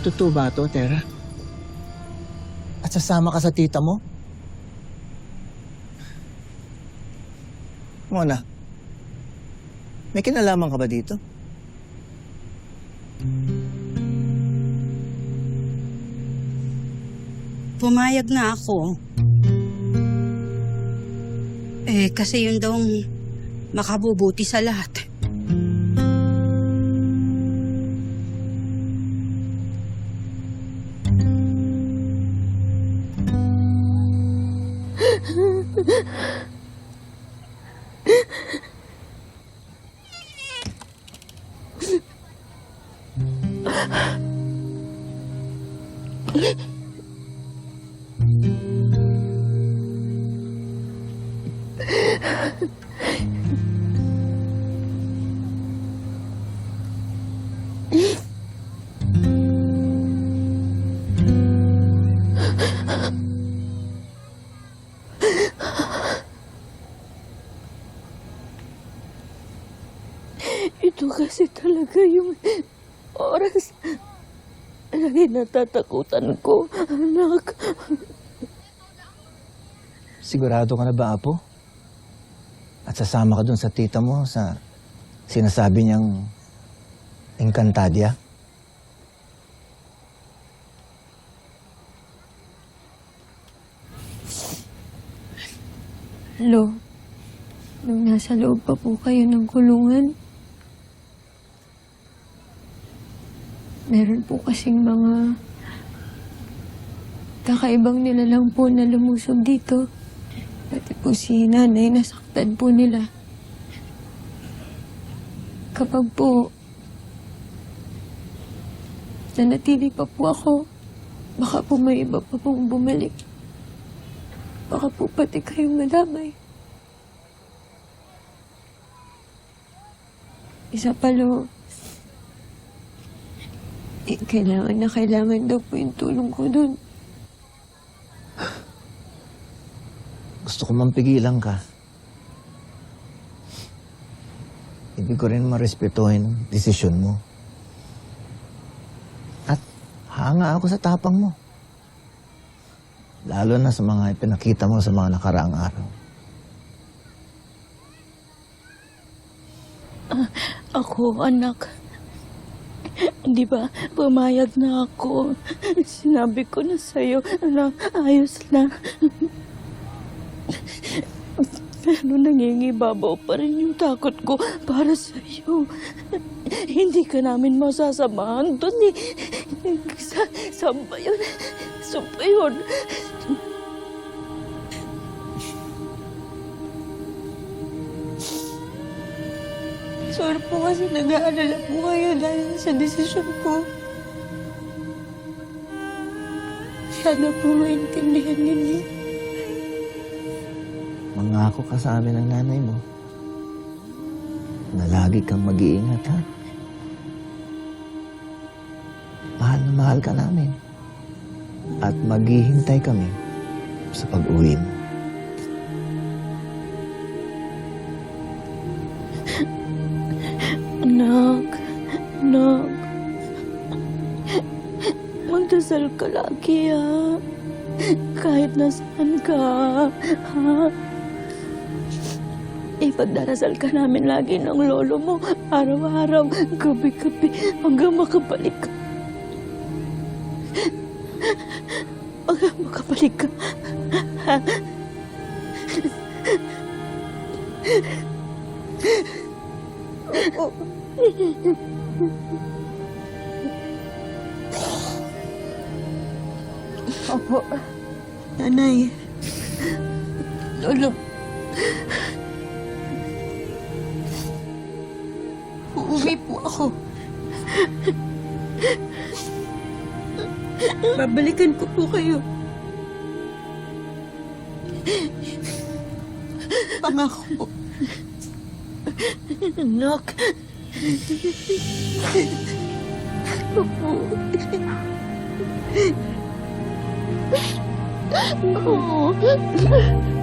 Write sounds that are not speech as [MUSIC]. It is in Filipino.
Totoo ba to, Tera? At sasama ka sa tita mo? Mona, may kinalaman ka ba dito? Pumayag na ako. Eh, kasi yun daw makabubuti sa lahat. Yeah. [LAUGHS] Ito kasi talaga yung oras na kinatatakutan ko, anak. Sigurado ka na ba, Apo? At sasama ka dun sa tita mo sa sinasabi niyang Encantadia? Lo, nung nasa loob pa po kayo ng kulungan, meron po kasing mga kakaibang nila lang po na lumusog dito. Pati po si nanay, nasaktan po nila. Kapag po nanatili pa po ako, baka po may iba pa pong bumalik. Baka po pati kayong madamay. Isa pa, Lo. Eh, kailangan na kailangan daw po yung tulong ko dun. Gusto ko man pigilan ka. Ibig ko rin marespetuhin ang desisyon mo. At hanga ako sa tapang mo. Lalo na sa mga ipinakita mo sa mga nakaraang araw. Ako, anak. [LAUGHS] Di ba, pumayag na ako. Sinabi ko na sa'yo na ayos lang. Pero nangingibabaw pa rin yung takot ko para sa'yo. Hindi ka namin masasamahan doon eh. Sa, saan ba yun? Saan ba yun? Sorry po kasi nag-aalala po kayo dahil sa desisyon ko. Sana po maintindihan ninyo. Mangako ka sa amin ng nanay mo na lagi kang mag-iingat, ha? Mahal na mahal ka namin. At maghihintay kami sa pag-uwi mo. Anak, anak. Magdasal ka lagi, ha? Kahit nasaan ka, ha? Ipagdarasal ka namin lagi ng lolo mo, araw-araw, gabi-gabi, hanggang makabalik ka. Hanggang makabalik ka. ha? Opo. Nanay. Lolo. Uuwi po ako. Babalikan ko po kayo. Pangako po. Anak. Opo. Oo.